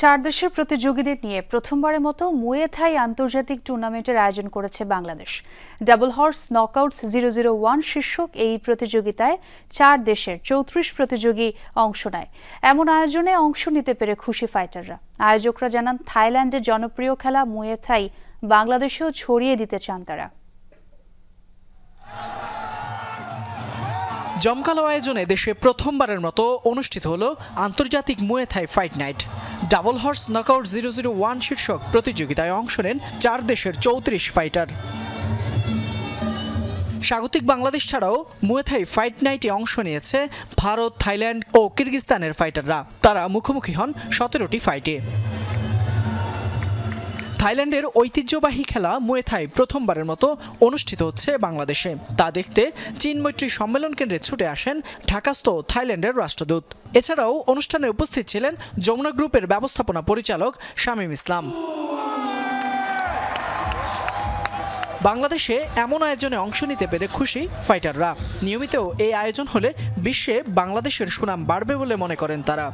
চার দেশের প্রতিযোগীদের নিয়ে প্রথমবারের মতো মুয়ে থাই আন্তর্জাতিক টুর্নামেন্টের আয়োজন করেছে Bangladesh. Double horse knockouts zero zero one শীর্ষক এই প্রতিযোগিতায় চার দেশের চৌত্রিশ প্রতিযোগী অংশ নেয়। এমন আয়োজনে অংশ নিতে পেরে খুশি ফাইটাররা। আয়োজকরা জানান, থাইল্যান্ডের জনপ্রিয় খেলা মুয়ে থাই বাংলাদেশেও ছড়িয়ে দিতে চান তারা। জমকালো আয়োজনে দেশে প্রথমবারের মতো অনুষ্ঠিত হল আন্তর্জাতিক Muay Thai fight night. Double horse knockout zero zero one শীর্ষক প্রতিযোগিতায় অংশ নেন চার দেশের চৌত্রিশ ফাইটার। স্বাগতিক বাংলাদেশ ছাড়াও মুয়েথাই ফাইট নাইটে অংশ নিয়েছে ভারত, থাইল্যান্ড ও কিরগিস্তানের ফাইটাররা। তারা মুখোমুখি হন সতেরোটি ফাইটে। থাইল্যান্ডের ঐতিহ্যবাহী খেলা মুয়েথাই প্রথমবারের মতো অনুষ্ঠিত হচ্ছে বাংলাদেশে। তা দেখতে চীন মৈত্রী সম্মেলন কেন্দ্রে ছুটে আসেন ঢাকাস্থ থাইল্যান্ডের রাষ্ট্রদূত। এছাড়াও অনুষ্ঠানে উপস্থিত ছিলেন যমুনা গ্রুপের ব্যবস্থাপনা পরিচালক শামীম ইসলাম। বাংলাদেশে এমন আয়োজনে অংশ নিতে পেরে খুশি ফাইটাররা। নিয়মিত এই আয়োজন হলে বিশ্বে বাংলাদেশের সুনাম বাড়বে বলে মনে করেন তারা।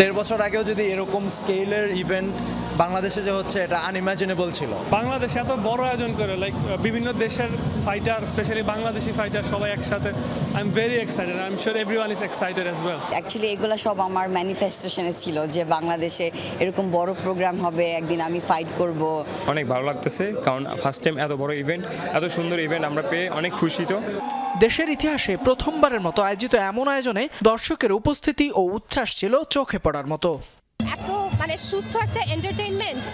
দেড় বছর আগেও যদি এরকম স্কেলের ইভেন্ট বাংলাদেশে যে হচ্ছে এটা আনইমাজিনেবল ছিল। বাংলাদেশ এত বড় আয়োজন করে লাইক বিভিন্ন দেশের ফাইটার স্পেশালি বাংলাদেশি ফাইটার সবাই একসাথে। I am very excited I am sure everyone is excited as well actually এগুলো সব আমার ম্যানিফেস্টেশনে ছিল যে বাংলাদেশে এরকম বড় প্রোগ্রাম হবে একদিন আমি ফাইট করব। অনেক ভালো লাগতেছে কারণ ফার্স্ট টাইম এত বড় ইভেন্ট এত সুন্দর ইভেন্ট আমরা পেয়ে অনেক খুশি তো। দেশের ইতিহাসে প্রথমবারের মতো আয়োজিত এমন আয়োজনে দর্শকের উপস্থিতি ও উচ্ছ্বাস ছিল চোখে পড়ার মতো। মানে সুস্থ একটা এন্টারটেইনমেন্ট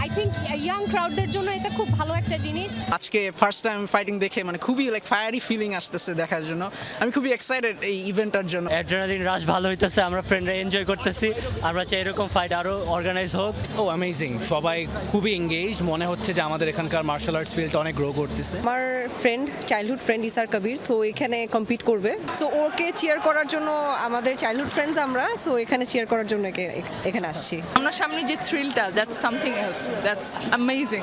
আই থিঙ্ক ইয়াং ক্রাউডদের জন্য এটা খুব ভালো একটা জিনিস। আজকে ফার্স্ট টাইম ফাইটিং দেখে মানে খুবই লাইক ফায়ারি ফিলিং আসতেছে দেখার জন্য। আমি খুবই এক্সাইটেড এই ইভেন্টটার জন্য। অ্যাড্রেনালিন রাশ ভালো হইতেছে আমরা ফ্রেন্ডরা এনজয় করতেছি। আমরা চাই এরকম ফাইট আরও অর্গানাইজ হোক। ও অ্যামেজিং সবাই খুবই এঙ্গেজ মনে হচ্ছে যে আমাদের এখানকার মার্শাল আর্টস ফিল্ডটা অনেক গ্রো করতেছে। আমার friend childhood friend Isar Kabir তো এখানে কম্পিট করবে। সো ওকে চিয়ার করার জন্য আমাদের চাইল্ডহুড ফ্রেন্ডস আমরা সো এখানে চিয়ার করার জন্য একে- এখানে আসছি আমার সামনে যে থ্রিলটা that's something else that's amazing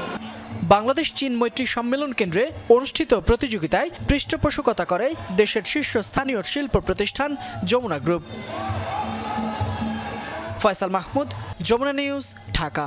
Bangladesh চীন মৈত্রী সম্মেলন কেন্দ্রে অনুষ্ঠিত প্রতিযোগিতায় পৃষ্ঠপোষকতা করে দেশের শীর্ষস্থানীয় শিল্প প্রতিষ্ঠান যমুনা গ্রুপ। ফয়সাল মাহমুদ, যমুনা নিউজ, ঢাকা।